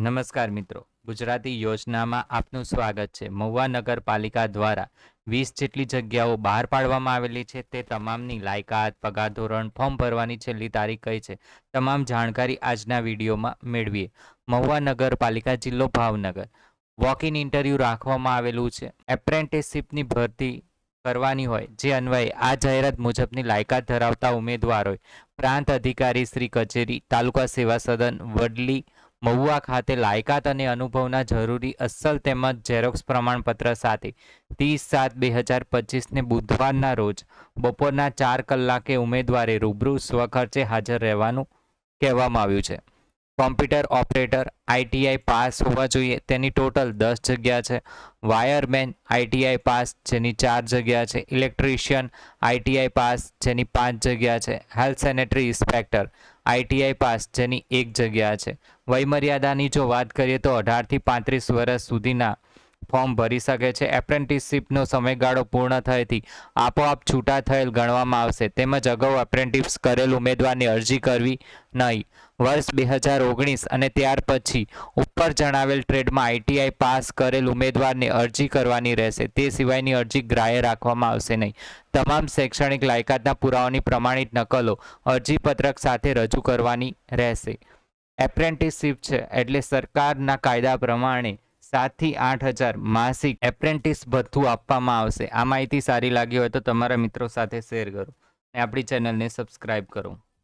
નમસ્કાર મિત્રો. ગુજરાતી યોજનામાં આપનું સ્વાગત છે. મહુવા નગરપાલિકા દ્વારા વીસ જેટલી જગ્યાઓ બહાર પાડવામાં આવેલી છે. તે તમામની લાયકાત, પગાર ધોરણ, ફોર્મ ભરવાની છેલ્લી તારીખ કઈ છે, તમામ જાણકારી આજના વિડીયોમાં મેળવીએ. મહુવા નગરપાલિકા જિલ્લો ભાવનગર. વોક ઇન ઇન્ટરવ્યૂ રાખવામાં આવેલું છે. એપ્રેન્ટિસશીપની ભરતી કરવાની હોય, જે અન્વયે આ જાહેરાત મુજબની લાયકાત ધરાવતા ઉમેદવારોએ પ્રાંત અધિકારી શ્રી કચેરી, તાલુકા સેવા સદન, વડલી મહુવા ખાતે લાયકાત અને અનુભવના જરૂરી અસલ તેમજ ઝેરોક્સ પ્રમાણપત્ર સાથે ત્રીસ સાત બે હજાર પચીસને બુધવારના રોજ બપોરના ચાર કલાકે ઉમેદવારે રૂબરૂ સ્વખર્ચે હાજર રહેવાનું કહેવામાં આવ્યું છે. કોમ્પ્યુટર ઓપરેટર આઈટીઆઈ પાસ હોવા જોઈએ તેની ટોટલ દસ જગ્યા છે. વાયરમેન આઈટીઆઈ પાસ જેની ચાર જગ્યા છે. ઇલેક્ટ્રિશિયન આઈટીઆઈ પાસ જેની પાંચ જગ્યા છે. Health sanitary inspector ITI pass, જેની એક જગ્યા છે. વયમર્યાદાની જો વાત કરીએ તો અઢારથી પાંત્રીસ વર્ષ સુધીના ફોર્મ ભરી શકે છે. એપ્રેન્ટિસશીપનો સમયગાળો પૂર્ણ થયેથી આપોઆપ છૂટા થયેલ ગણવામાં આવશે. તેમજ અગાઉ એપ્રેન્ટિસ કરેલ ઉમેદવારની અરજી કરવી નહીં. વર્ષ બે હજાર ઓગણીસ અને ત્યાર પછી ઉપર જણાવેલ ટ્રેડમાં આઈટીઆઈ પાસ કરેલ ઉમેદવારને અરજી કરવાની રહેશે. તે સિવાયની અરજી ગ્રાહ્ય રાખવામાં આવશે નહીં. તમામ શૈક્ષણિક લાયકાતના પુરાવાની પ્રમાણિત નકલો અરજીપત્રક સાથે રજૂ કરવાની રહેશે. એપ્રેન્ટિસશીપ છે એટલે સરકારના કાયદા પ્રમાણે સાતથી આઠ હજાર માસિક એપ્રેન્ટિસ ભથ્થું આપવામાં આવશે. આ માહિતી સારી લાગી હોય તો તમારા મિત્રો સાથે શેર કરો. અને આપણી ચેનલને સબસ્ક્રાઈબ કરો.